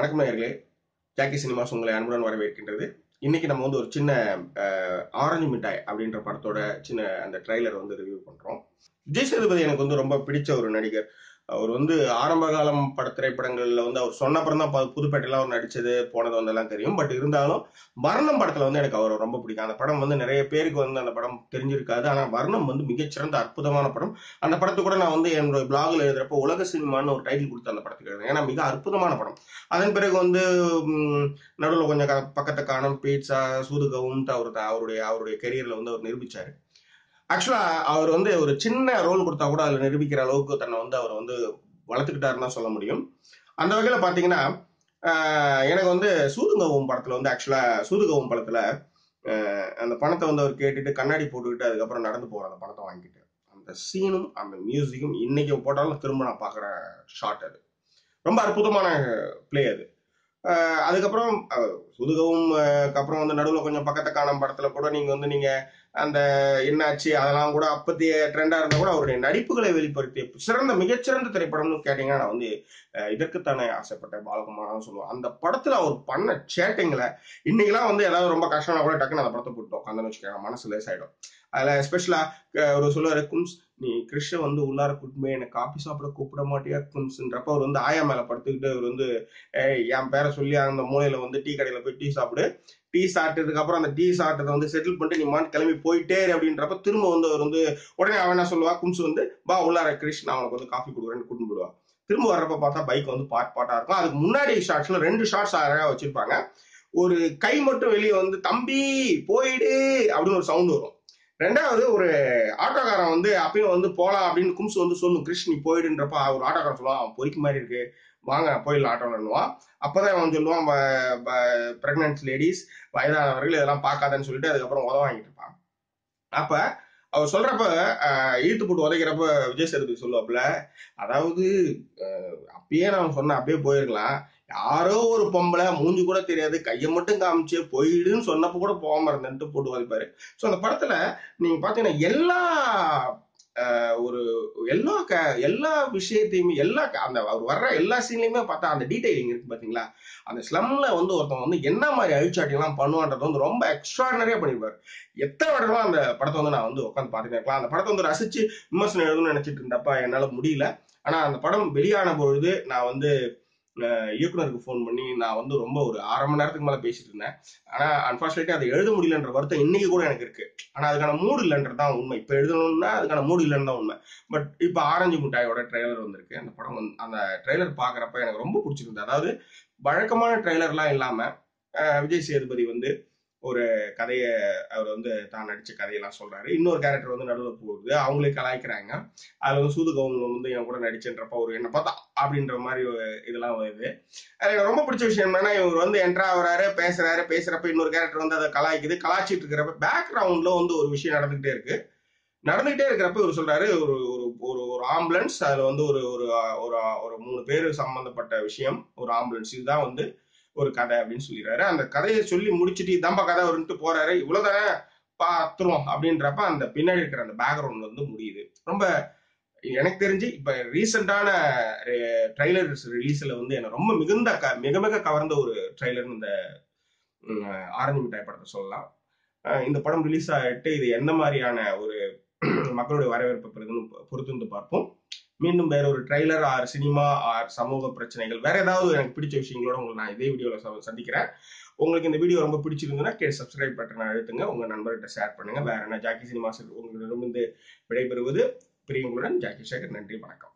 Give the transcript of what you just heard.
வணக்கம் நேயர்களே. Jackie cinemas உங்களை அன்புடன் வரவேற்கின்றது. இன்னைக்கு நம்ம வந்து ஒரு சின்ன அஹ், ஆரஞ்சு மிட்டாய் அப்படின்ற படத்தோட சின்ன அந்த ட்ரைலர் வந்து ரிவ்யூ பண்றோம். விஜய் சேதுபதி எனக்கு வந்து ரொம்ப பிடிச்ச ஒரு நடிகர். அவர் வந்து ஆரம்ப காலம் பட திரைப்படங்கள்ல வந்து அவர் சொன்னப்புறம் தான் ப- புதுப்பேட்டையில அவர் நடிச்சது போனது வந்தெல்லாம் தெரியும். பட் இருந்தாலும் வர்ணம் படத்துல வந்து எனக்கு அவர் ரொம்ப பிடிக்கும். அந்த படம் வந்து நிறைய பேருக்கு வந்து அந்த படம் தெரிஞ்சிருக்காது. ஆனா வர்ணம் வந்து மிகச்சிறந்த அற்புதமான படம். அந்த படத்தை கூட நான் வந்து என்னோட பிளாகில் எழுதுறப்ப உலக சினிமான்னு ஒரு டைட்டில் கொடுத்து அந்த படத்துக்கு எழுதுறேன் ஏன்னா மிக அற்புதமான படம். அதன் பிறகு வந்து நடுவில் கொஞ்சம் க- பக்கத்தை காணும் பீட்சா சூதுகவும் அவர் அவருடைய அவருடைய கெரியர்ல வந்து அவர் நிரூபிச்சாரு. ஆக்சுவலா அவர் வந்து ஒரு சின்ன ரோல் கொடுத்தா கூட அதுல நிரூபிக்கிற அளவுக்கு தன்னை வந்து அவர் வந்து வளர்த்துக்கிட்டாருன்னு தான் சொல்ல முடியும். அந்த வகையில பாத்தீங்கன்னா எனக்கு வந்து சூதுகவும் படத்துல வந்து ஆக்சுவலா சூதுகவும் படத்துல அந்த பணத்தை வந்து அவர் கேட்டுட்டு கண்ணாடி போட்டுக்கிட்டு அதுக்கப்புறம் நடந்து போற அந்த பணத்தை வாங்கிட்டு அந்த சீனும் அந்த மியூசிக்கும் இன்னைக்கு போட்டாலும் திரும்ப நான் பாக்குற ஷாட் அது. ரொம்ப அற்புதமான பிளே அது. அதுக்கப்புறம் சுதுகவும் அப்புறம் வந்து நடுவில் கொஞ்சம் பக்கத்தை காணும் படத்தில் கூட நீங்கள் வந்து நீங்கள் அந்த என்னாச்சு அதெல்லாம் கூட அப்பத்திய ட்ரெண்டாக இருந்தால் கூட அவருடைய நடிப்புகளை வெளிப்படுத்திய சிறந்த மிகச்சிறந்த திரைப்படம்னு கேட்டிங்கன்னா நான் வந்து இதற்குத்தானே ஆசைப்பட்டேன் பாலகுமாரன் சொல்லுவேன் அந்த படத்தில் அவர் பண்ண சேட்டைங்களை இன்னைக்கெல்லாம் வந்து ஏதாவது ரொம்ப கஷ்டம்னா கூட டக்குன்னு அந்த படத்தை போட்டு உட்காந்துன்னு வச்சுக்கோங்க மனசு ஆகிடும் அதில் எஸ்பெஷலா ஒரு சொல்லுவாரு கும்ஸ் நீ கிருஷ்ண வந்து உள்ளார கூட்டுமே எனக்கு காபி சாப்பிட கூப்பிட மாட்டியா கும்ஸ்ன்றப்ப அவர் வந்து ஆயா மேல படுத்துக்கிட்டு அவர் வந்து ஏய் என் பேரை சொல்லி அந்த மூலையில வந்து டீ கடையில போய் டீ சாப்பிடு. டீ சாப்பிட்டதுக்கு அப்புறம் அந்த டீ சாப்பிட்டதை வந்து செட்டில் பண்ணிட்டு நீ மாட்டு கிளம்பி போயிட்டே அப்படின்றப்ப திரும்ப வந்து அவர் வந்து உடனே அவன் என்ன சொல்லுவா கும்ஸ் வந்து பா உள்ளார கிருஷ் நான் அவனுக்கு வந்து காஃபி கொடுக்குறேன்னு கூட்டிட்டு போடுவா திரும்ப வர்றப்ப பார்த்தா பைக் வந்து பாட் பாட்டா இருக்கும். அதுக்கு முன்னாடி ஷார்ட்ஸ்ல ரெண்டு ஷார்ட்ஸ் அழகா வச்சிருப்பாங்க. ஒரு கை மட்டும் வெளியே வந்து தம்பி போயிடு அப்படின்னு ஒரு சவுண்ட் வரும். ரெண்டாவது ஒரு ஆட்டோக்காரன் வந்து அப்பயும் வந்து போலாம் அப்படின்னு கும்ஸ் வந்து சொல்லும் கிருஷ் நீ போயிடுன்றப்ப ஒரு ஆட்டோக்காரன் சொல்லுவான் அவன் மாதிரி இருக்கு வாங்க போயிடலாம் ஆட்டோலன்னுவான். அப்பதான் அவன் சொல்லுவான் பிரெக்னன்ட் லேடிஸ் வயதானவர்கள் இதெல்லாம் பார்க்காதன்னு சொல்லிட்டு அதுக்கப்புறம் உதவ வாங்கிட்டு இருப்பான். அப்ப அவர் சொல்றப்ப ஈட்டு இழுத்து போட்டு உதைக்கிறப்ப விஜய் சேதுபதி சொல்லுவாப்புல அதாவது அப்பயே நான் சொன்னேன் அப்படியே போயிருக்கலாம். யாரோ ஒரு பொம்பளை மூஞ்சி கூட தெரியாது கையை மட்டும் காமிச்சு போயிடுன்னு சொன்னப்ப கூட போகாம இருந்தேன்ட்டு போட்டு வதைப்பாரு ஸோ அந்த படத்துல நீங்க பாத்தீங்கன்னா எல்லா ஒரு எல்லா க எல்லா விஷயத்தையுமே எல்லா அந்த அவர் வர்ற எல்லா சீன்லையுமே பார்த்தா அந்த டீடைலிங் இருக்கு பார்த்தீங்களா அந்த ஸ்லம்ல வந்து ஒருத்தவங்க வந்து என்ன மாதிரி அழிச்சாட்டிலாம் பண்ணுவான்றது வந்து ரொம்ப எக்ஸ்ட்ராடனரியா பண்ணிருப்பாரு. எத்தனை வருடமா அந்த படத்தை வந்து நான் வந்து உட்காந்து பார்த்துட்டு இருக்கலாம். அந்த படத்தை வந்து ரசிச்சு விமர்சனம் எழுதணும்னு நினைச்சிட்டு இருந்தப்ப என்னால் முடியல. ஆனா அந்த படம் வெளியான பொழுது நான் வந்து இயக்குனருக்கு ஃபோன் பண்ணி நான் வந்து ரொம்ப ஒரு அரை மணி நேரத்துக்கு மேலே பேசிட்டு இருந்தேன். ஆனால் அன்ஃபார்ச்சுனேட்லி அதை எழுத முடியலன்ற வருத்தம் இன்னைக்கு கூட எனக்கு இருக்கு. ஆனால் அதுக்கான மூடு இல்லைன்றது தான் உண்மை. இப்போ எழுதணும்னா அதுக்கான மூடு இல்லைன்னு தான் உண்மை. பட் இப்போ ஆரஞ்சு முட்டாயோட ட்ரெய்லர் வந்திருக்கு. அந்த படம் வந்து அந்த ட்ரெய்லர் பார்க்குறப்ப எனக்கு ரொம்ப பிடிச்சிருந்தது. அதாவது வழக்கமான ட்ரெய்லர்லாம் இல்லாமல் விஜய் சேதுபதி வந்து ஒரு கதையை அவர் வந்து தான் நடிச்ச கதையெல்லாம் சொல்றாரு. இன்னொரு கேரக்டர் வந்து நடுவில் போகுது. அவங்களே கலாய்க்கிறாங்க. அதுல வந்து சூது கவுன் வந்து என் கூட நடிச்சன்றப்ப ஒரு என்ன பார்த்தா அப்படின்ற மாதிரி ஒரு இதெல்லாம் வருது. எனக்கு ரொம்ப பிடிச்ச விஷயம் என்னன்னா இவர் வந்து என்ட்ரா ஆகுறாரு பேசுறாரு பேசுறப்ப இன்னொரு கேரக்டர் வந்து அதை கலாய்க்குது. கலாய்ச்சிட்டு இருக்கிறப்ப பேக்ரவுண்ட்ல வந்து ஒரு விஷயம் நடந்துகிட்டே இருக்கு. நடந்துகிட்டே இருக்கிறப்ப இவர் சொல்றாரு ஒரு ஒரு ஒரு ஒரு ஆம்புலன்ஸ் அதுல வந்து ஒரு ஒரு ஒரு ஒரு மூணு பேர் சம்பந்தப்பட்ட விஷயம் ஒரு ஆம்புலன்ஸ் இதுதான் வந்து ஒரு கதை அப்படின்னு சொல்லிடுறாரு. அந்த கதையை சொல்லி முடிச்சுட்டு இதான்பா கதை வந்துட்டு போறாரு. இவ்வளவுதானே பாத்துரும் அப்படின்றப்ப அந்த பின்னாடி இருக்கிற அந்த பேக்ரவுண்ட் வந்து முடியுது. ரொம்ப எனக்கு தெரிஞ்சு இப்ப ரீசெண்டான ட்ரைலர்ஸ் ரிலீஸ்ல வந்து என்ன ரொம்ப மிகுந்த க- மிக மிக கவர்ந்த ஒரு ட்ரைலர் இந்த ஆரஞ்சு மிட்டாய் படத்தை சொல்லலாம். இந்த படம் ரிலீஸ் ஆகிட்டு இது என்ன மாதிரியான ஒரு மக்களுடைய வரவேற்பு பெறுதுன்னு பொ- பொறுத்து வந்து பார்ப்போம். மீண்டும் வேற ஒரு ட்ரைலர் ஆர் சினிமா ஆர் சமூக பிரச்சனைகள் வேற ஏதாவது எனக்கு பிடிச்ச விஷயங்களோட உங்களுக்கு நான் இதே வீடியோல சந்திக்கிறேன். உங்களுக்கு இந்த வீடியோ ரொம்ப பிடிச்சிருந்ததுன்னா கே சப்ஸ்கிரைப் பட்டனை அழுத்துங்க. உங்க நண்பர்கிட்ட ஷேர் பண்ணுங்க. வேற என்ன ஜாக்கி சினிமாஸ் உங்களிடமிருந்து விடைபெறுவது பிரியங்களுடன் ஜாக்கி சேகர். நன்றி வணக்கம்.